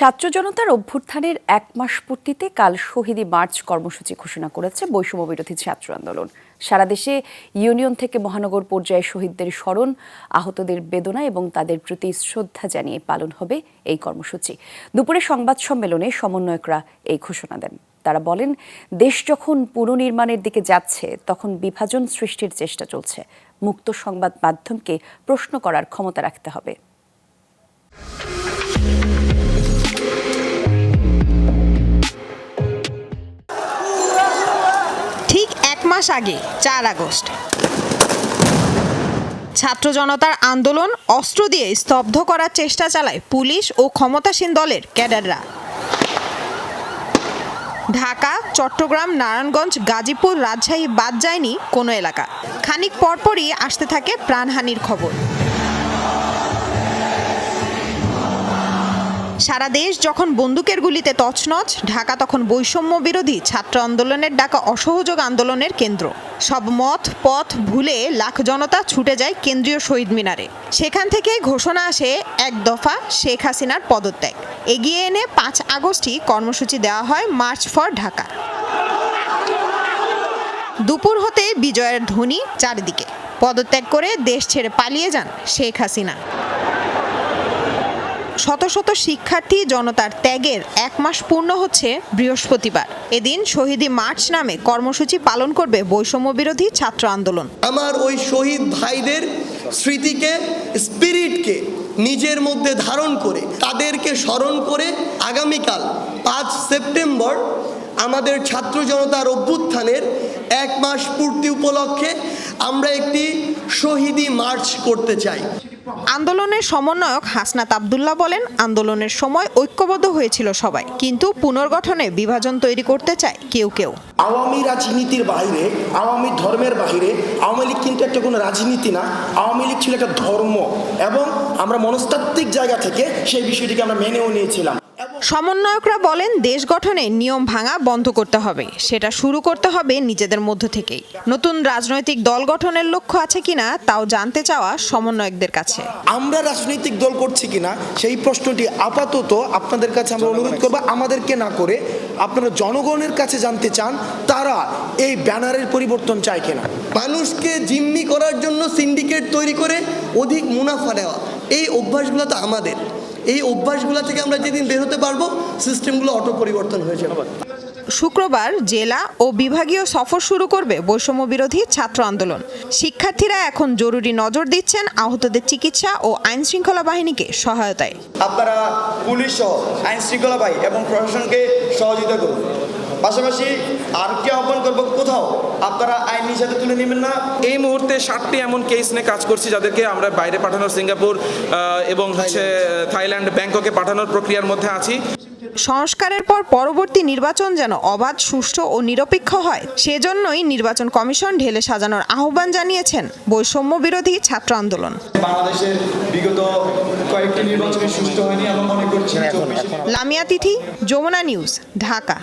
ছাত্র জনতার অভ্যুত্থানের এক মাস পূর্তিতে কাল শহীদি মার্চ কর্মসূচি ঘোষণা করেছে বৈষম্য বিরোধী ছাত্র আন্দোলন। সারা দেশে ইউনিয়ন থেকে মহানগর পর্যায়ে শহীদদের স্মরণ, আহতদের বেদনা এবং তাদের প্রতি শ্রদ্ধা জানিয়ে পালন হবে এই কর্মসূচি। দুপুরে সংবাদ সম্মেলনে সমন্বয়করা এই ঘোষণা দেন। তারা বলেন, দেশ যখন পুনর্নির্মাণের দিকে যাচ্ছে, তখন বিভাজন সৃষ্টির চেষ্টা চলছে। মুক্ত সংবাদ মাধ্যমকে প্রশ্ন করার ক্ষমতা রাখতে হবে। মাস আগে, চার আগস্ট। ছাত্র জনতার আন্দোলন অস্ত্র দিয়ে স্তব্ধ করার চেষ্টা চালায় পুলিশ ও ক্ষমতাসীন দলের ক্যাডাররা। ঢাকা, চট্টগ্রাম, নারায়ণগঞ্জ, গাজীপুর, রাজশাহী বাদ যায়নি কোনো এলাকা। খানিক পরপরই আসতে থাকে প্রাণহানির খবর। সারা দেশ যখন বন্দুকের গুলিতে তছনছ, ঢাকা তখন বৈষম্য বিরোধী ছাত্র আন্দোলনের ডাকা অসহযোগ আন্দোলনের কেন্দ্র। সব মত, পথ ভুলে লাখ জনতা ছুটে যায় কেন্দ্রীয় শহীদ মিনারে। সেখান থেকে ঘোষণা আসে, এক দফা শেখ হাসিনার পদত্যাগ। এগিয়ে এনে পাঁচ আগস্টই কর্মসূচি দেওয়া হয় মার্চ ফর ঢাকা। দুপুর হতে বিজয়ের ধ্বনি চারিদিকে। পদত্যাগ করে দেশ ছেড়ে পালিয়ে যান শেখ হাসিনা। শত শত শিক্ষার্থী জনতার ত্যাগের এক মাস পূর্ণ হচ্ছে বৃহস্পতিবার। এদিন শহীদি মার্চ নামে কর্মসূচি পালন করবে বৈষম্য বিরোধী ছাত্র আন্দোলন। আমার ওই শহীদ ভাইদের স্মৃতিকে, স্পিরিটকে নিজের মধ্যে ধারণ করে, তাদেরকে স্মরণ করে আগামীকাল পাঁচ সেপ্টেম্বর আমাদের ছাত্র জনতার অভ্যুত্থানের এক মাস পূর্তি উপলক্ষে আমরা একটি শহীদি মার্চ করতে চাই। আন্দোলনের সমন্বয়ক হাসনাত আবদুল্লাহ বলেন, আন্দোলনের সময় ঐক্যবদ্ধ হয়েছিল সবাই, কিন্তু পুনর্গঠনে বিভাজন তৈরি করতে চায় কেউ কেউ। আওয়ামী রাজনীতির বাইরে, আওয়ামী ধর্মের বাইরে, আওয়ামী লীগ কিন্তু একটা কোনো রাজনীতি না, আওয়ামী লীগ ছিল একটা ধর্ম, এবং আমরা মনস্তাত্ত্বিক জায়গা থেকে সেই বিষয়টিকে আমরা মেনেও নিয়েছিলাম। সমন্বয়করা বলেন দেশ গঠনে নিয়ম ভাঙা বন্ধ করতে হবে। সেটা শুরু করতে হবে নিজেদের মধ্য থেকেই। নতুন রাজনৈতিক দল গঠনের লক্ষ্য আছে কিনা তাও জানতে চাওয়া সমন্বয়কদের কাছে। আমরা রাজনৈতিক দল করছি কিনা সেই প্রশ্নটি আপাতত আপনাদের কাছে আমরা অনুরোধ করব আমাদেরকে না করে আপনারা জনগণের কাছে জানতে চান তারা এই ব্যানারের পরিবর্তন চায় কিনা। মানুষকে জিম্মি করার জন্য সিন্ডিকেট তৈরি করে অধিক মুনাফা নেওয়া এই অভ্যাসগুলো তো আমাদের। এই অভ্যাসগুলো থেকে আমরা যেদিন বের হতে পারব সিস্টেমগুলো অটো পরিবর্তন হয়ে যাবে। শুক্রবার জেলা ও বিভাগীয় সফর শুরু করবে বৈষম্য বিরোধী ছাত্র আন্দোলন। শিক্ষার্থীরা এখন জরুরি নজর দিচ্ছেন আহতদের চিকিৎসা ও আইন শৃঙ্খলা বাহিনীকে সহায়তায়। আপনারা পুলিশ সহ আইন শৃঙ্খলা বাহিনী এবং প্রশাসনকে সহযোগিতা করুন। পাশাপাশি আর কি আহ্বান করব কোথাও? আপনারা আইন নিষেধে তুলে নেবেন না? এই মুহূর্তে ষাটটি এমন কেস নিয়ে কাজ করছি যাদেরকে আমরা বাইরে পাঠানোর সিঙ্গাপুর এবং হচ্ছে থাইল্যান্ড। ব্যাংককে পাঠানোর প্রক্রিয়ার মধ্যে আছি। সংস্কারের পর পরবর্তী নির্বাচন যেন অবাধ সুষ্ঠু ও নিরপেক্ষ হয় সেজন্যই নির্বাচন কমিশন ঢেলে সাজানোর আহ্বান জানিয়েছেন বৈষম্য বিরোধী ছাত্র আন্দোলন। বাংলাদেশের বিগত কয়েকটি নির্বাচনে সুষ্ঠু হয়নি আমরা মনে করছি লামিয়া তিথি যমুনা নিউজ ঢাকা।